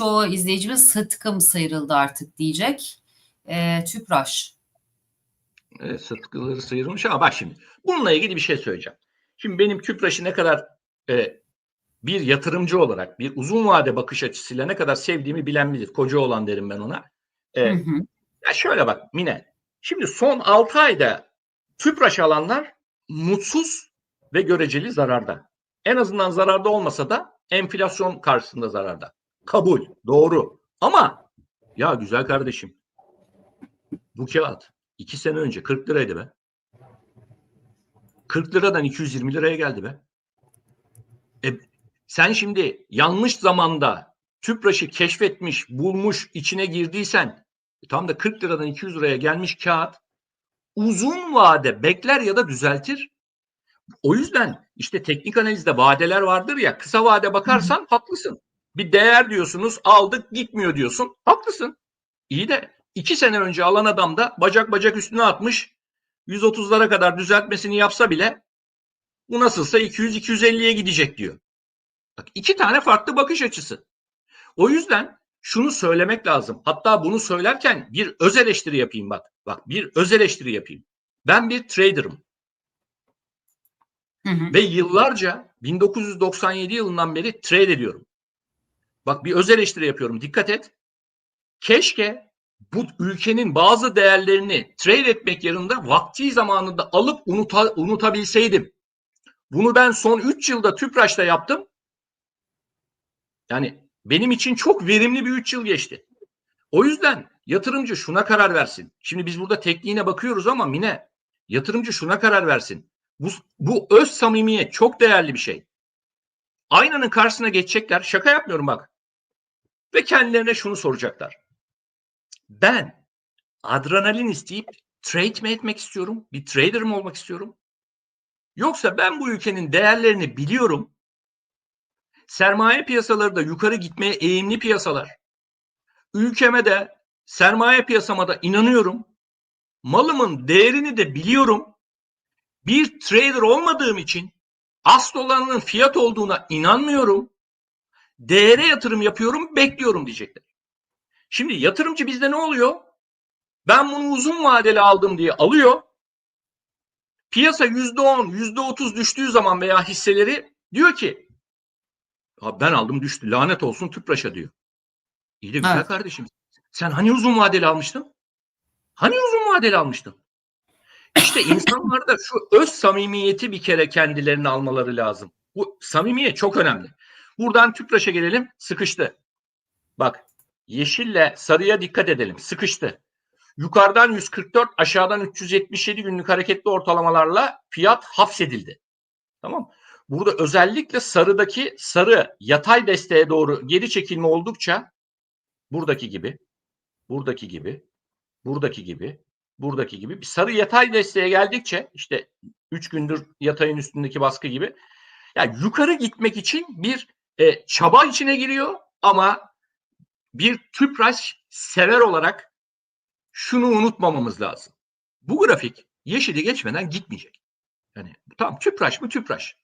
çoğu izleyicimiz sıtkım sıyrıldı artık diyecek. E, Tüpraş. Evet, sıtkıları sıyırmış ama bak şimdi bununla ilgili bir şey söyleyeceğim. Şimdi benim Tüpraş'ı ne kadar e, bir yatırımcı olarak bir uzun vade bakış açısıyla ne kadar sevdiğimi bilen bilir. Koca olan derim ben ona. E, Hı hı. Ya şöyle bak Mine. Şimdi son 6 ayda Tüpraş alanlar mutsuz ve göreceli zararda. En azından zararda olmasa da enflasyon karşısında zararda. Kabul. Doğru. Ama ya güzel kardeşim bu kağıt 2 sene önce 40 liraydı be. 40 liradan 220 liraya geldi be. E, sen şimdi yanlış zamanda Tüpraş'ı keşfetmiş, bulmuş, içine girdiysen e, tam da 40 liradan 200 liraya gelmiş kağıt uzun vade bekler ya da düzeltir. O yüzden işte teknik analizde vadeler vardır ya kısa vade bakarsan haklısın. Bir değer diyorsunuz aldık gitmiyor diyorsun haklısın. İyi de iki sene önce alan adam da bacak bacak üstüne atmış 130'lara kadar düzeltmesini yapsa bile bu nasılsa 200-250'ye gidecek diyor. Bak iki tane farklı bakış açısı. O yüzden şunu söylemek lazım. Hatta bunu söylerken bir öz eleştiri yapayım bak. Bak bir öz eleştiri yapayım. Ben bir trader'ım Hı hı. ve yıllarca 1997 yılından beri trade ediyorum. Bak bir öz eleştiri yapıyorum. Dikkat et. Keşke bu ülkenin bazı değerlerini trade etmek yanında vakti zamanında alıp unuta, unutabilseydim. Bunu ben son 3 yılda Tüpraş'ta yaptım. Yani benim için çok verimli bir 3 yıl geçti. O yüzden yatırımcı şuna karar versin. Şimdi biz burada tekniğine bakıyoruz ama Mine yatırımcı şuna karar versin. Bu, bu öz samimiyet çok değerli bir şey. Aynanın karşısına geçecekler. Şaka yapmıyorum bak. Ve kendilerine şunu soracaklar. Ben adrenalin isteyip trade mi etmek istiyorum? Bir trader mı olmak istiyorum? Yoksa ben bu ülkenin değerlerini biliyorum. Sermaye piyasaları da yukarı gitmeye eğimli piyasalar. Ülkeme de sermaye piyasama da inanıyorum. Malımın değerini de biliyorum. Bir trader olmadığım için asıl olanın fiyat olduğuna inanmıyorum. Değere yatırım yapıyorum, bekliyorum diyecekler. Şimdi yatırımcı bizde ne oluyor? Ben bunu uzun vadeli aldım diye alıyor. Piyasa yüzde on, yüzde otuz düştüğü zaman veya hisseleri diyor ki "Ya ben aldım düştü lanet olsun Tüpraş'a diyor. İyi de güzel Evet. kardeşim. Sen hani uzun vadeli almıştın? Hani uzun vadeli almıştın? İşte insanlarda şu öz samimiyeti bir kere kendilerine almaları lazım. Bu samimiyet çok önemli. Buradan Tüpraş'a gelelim. Sıkıştı. Bak yeşille sarıya dikkat edelim. Sıkıştı. Yukarıdan 144 aşağıdan 377 günlük hareketli ortalamalarla fiyat hapsedildi. Tamam. Burada özellikle sarıdaki sarı yatay desteğe doğru geri çekilme oldukça buradaki gibi, buradaki gibi, buradaki gibi, buradaki gibi bir sarı yatay desteğe geldikçe işte 3 gündür yatayın üstündeki baskı gibi yani yukarı gitmek için bir e, çaba içine giriyor ama bir tüpraş sever olarak şunu unutmamamız lazım. Bu grafik yeşili geçmeden gitmeyecek. Yani tamam tüpraş mı tüpraş.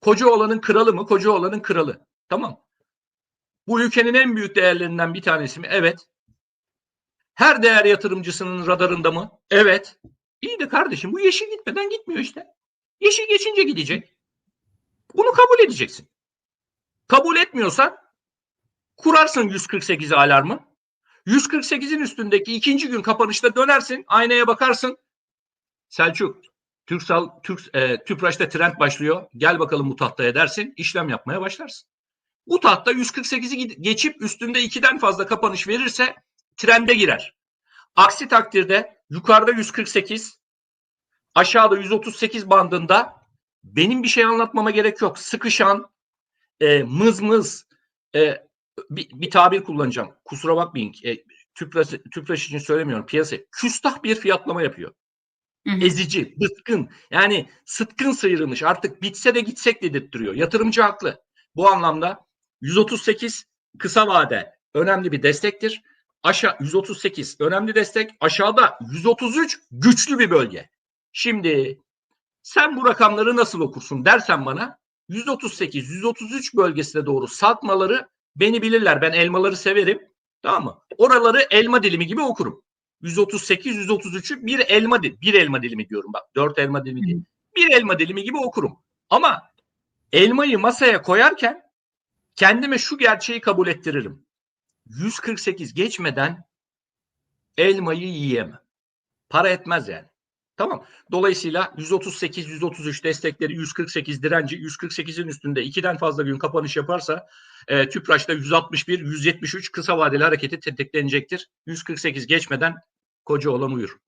Koca olanın kralı mı? Koca olanın kralı. Tamam. Bu ülkenin en büyük değerlerinden bir tanesi mi? Evet. Her değer yatırımcısının radarında mı? Evet. İyi de kardeşim bu yeşil gitmeden gitmiyor işte. Yeşil geçince gidecek. Bunu kabul edeceksin. Kabul etmiyorsan kurarsın 148 alarmı. 148'in üstündeki ikinci gün kapanışta dönersin, aynaya bakarsın. Selçuk, Türksal, Türk, e, Tüpraş'ta trend başlıyor. Gel bakalım bu tahtaya dersin, işlem yapmaya başlarsın. Bu tahta 148'i geçip üstünde 2'den fazla kapanış verirse trende girer. Aksi takdirde yukarıda 148, aşağıda 138 bandında benim bir şey anlatmama gerek yok. Sıkışan, e, mız mız, e, bir, bir tabir kullanacağım. Kusura bakmayın. E, tüpraş, tüpraş için söylemiyorum. Piyasa küstah bir fiyatlama yapıyor. Hı hı. Ezici, bıtkın. Yani sıtkın sıyrılmış. Artık bitse de gitsek dedirttiriyor. Yatırımcı haklı. Bu anlamda 138 kısa vade önemli bir destektir. Aşağı 138 önemli destek. Aşağıda 133 güçlü bir bölge. Şimdi sen bu rakamları nasıl okursun dersen bana 138 133 bölgesine doğru sarkmaları Beni bilirler ben elmaları severim. Tamam mı? Oraları elma dilimi gibi okurum. 138 133'ü bir elma dil, bir elma dilimi diyorum bak. Dört elma dilimi değil. Bir elma dilimi gibi okurum. Ama elmayı masaya koyarken kendime şu gerçeği kabul ettiririm. 148 geçmeden elmayı yiyemem. Para etmez yani. Tamam. Dolayısıyla 138, 133 destekleri, 148 direnci, 148'in üstünde ikiden fazla gün kapanış yaparsa e, TÜPRAŞ'ta 161, 173 kısa vadeli hareketi tetiklenecektir. 148 geçmeden koca olan uyur.